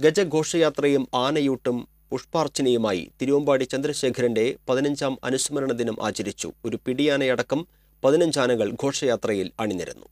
ഗജഘോഷയാത്രയും ആനയൂട്ടും പുഷ്പാർച്ചനയുമായി തിരുവമ്പാടി ചന്ദ്രശേഖരന്റെ പതിനഞ്ചാം അനുസ്മരണ ദിനം ആചരിച്ചു. ഒരു പിടിയാനയടക്കം പതിനഞ്ചാനകൾ ഘോഷയാത്രയിൽ അണിനിരന്നു.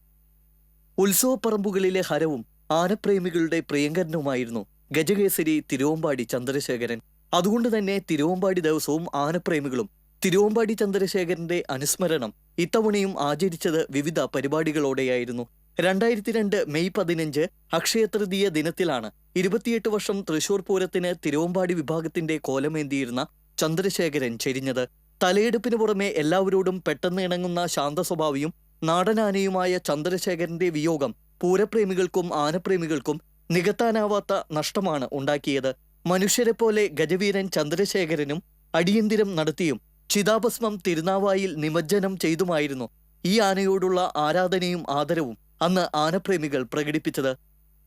ഉത്സവപ്പറമ്പുകളിലെ ഹരവും ആനപ്രേമികളുടെ പ്രിയങ്കരനുമായിരുന്നു ഗജകേസരി തിരുവമ്പാടി ചന്ദ്രശേഖരൻ. അതുകൊണ്ട് തന്നെ തിരുവമ്പാടി ദിവസവും ആനപ്രേമികളും തിരുവമ്പാടി ചന്ദ്രശേഖരന്റെ അനുസ്മരണം ഇത്തവണയും ആചരിച്ചത് വിവിധ പരിപാടികളോടെയായിരുന്നു. രണ്ടായിരത്തി രണ്ട് മെയ് പതിനഞ്ച് അക്ഷയതൃതീയ ദിനത്തിലാണ് ഇരുപത്തിയെട്ട് വർഷം തൃശൂർ പൂരത്തിന് തിരുവമ്പാടി വിഭാഗത്തിന്റെ കോലമേന്തിയിരുന്ന ചന്ദ്രശേഖരൻ ചെരിഞ്ഞത്. തലയെടുപ്പിന് പുറമെ എല്ലാവരോടും പെട്ടെന്ന് ഇണങ്ങുന്ന ശാന്തസ്വഭാവിയും നാടനാനയുമായ ചന്ദ്രശേഖരന്റെ വിയോഗം പൂരപ്രേമികൾക്കും ആനപ്രേമികൾക്കും നികത്താനാവാത്ത നഷ്ടമാണ് ഉണ്ടാക്കിയത്. മനുഷ്യരെ പോലെ ഗജവീരൻ ചന്ദ്രശേഖരനും അടിയന്തിരം നടത്തിയും ചിതാഭസ്മം തിരുനാവായിൽ നിമജ്ജനം ചെയ്തുമായിരുന്നു. ഈ ആനയോടുള്ള ആരാധനയും ആദരവും അന്ന് ആനപ്രേമികൾ പ്രകടിപ്പിച്ചത്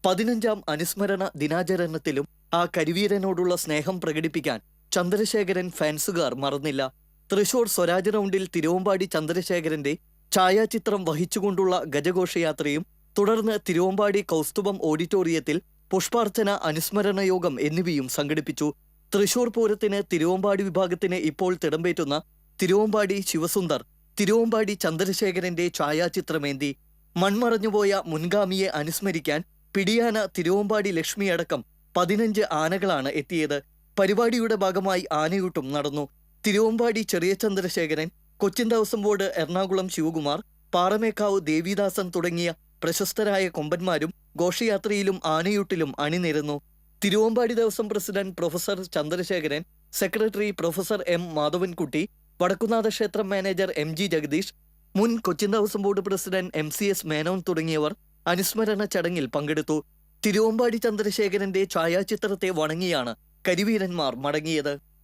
പതിനഞ്ചാം അനുസ്മരണ ദിനാചരണത്തിലും ആ കരിവീരനോടുള്ള സ്നേഹം പ്രകടിപ്പിക്കാൻ ചന്ദ്രശേഖരൻ ഫാൻസുകാർ മറന്നില്ല. തൃശൂർ സ്വരാജ് റൗണ്ടിൽ തിരുവമ്പാടി ചന്ദ്രശേഖരന്റെ ഛായാചിത്രം വഹിച്ചുകൊണ്ടുള്ള ഗജഘോഷയാത്രയും തുടർന്ന് തിരുവമ്പാടി കൗസ്തുഭം ഓഡിറ്റോറിയത്തിൽ പുഷ്പാർച്ചന അനുസ്മരണ യോഗം എന്നിവയും സംഘടിപ്പിച്ചു. തൃശൂർ പൂരത്തിന് തിരുവമ്പാടി വിഭാഗത്തിന് ഇപ്പോൾ തിടമ്പേറ്റുന്ന തിരുവമ്പാടി ശിവസുന്ദർ തിരുവമ്പാടി ചന്ദ്രശേഖരന്റെ ഛായാചിത്രമേന്തി. മൺമറഞ്ഞുപോയ മുൻഗാമിയെ അനുസ്മരിക്കാൻ പിടിയാന തിരുവമ്പാടി ലക്ഷ്മി അടക്കം പതിനഞ്ച് ആനകളാണ് എത്തിയത്. പരിപാടിയുടെ ഭാഗമായി ആനയൂട്ടും നടന്നു. തിരുവമ്പാടി ചെറിയ ചന്ദ്രശേഖരൻ കൊച്ചിൻ ദേവസ്വം ബോർഡ് എറണാകുളം ശിവകുമാർ പാറമേക്കാവ് ദേവിദാസൻ തുടങ്ങിയ പ്രശസ്തരായ കൊമ്പന്മാരും ഘോഷയാത്രയിലും ആനയൂട്ടിലും അണിനിരുന്നു. Thiruvambadi Devaswom president professor Chandrasekharan secretary professor M Madhavankutty Vadakkunatha ക്ഷേത്രം മാനേജർ എം ജി ജഗദീഷ് മുൻ Cochin Devaswom board president M C S Menon തുടങ്ങിയവർ അനുസ്മരണ ചടങ്ങിൽ പങ്കെടുത്തു. തിരുവമ്പാടി ചന്ദ്രശേഖരന്റെ ഛായാചിത്രത്തെ വണങ്ങിയാണ് കരിവീരന്മാർ മടങ്ങിയത്.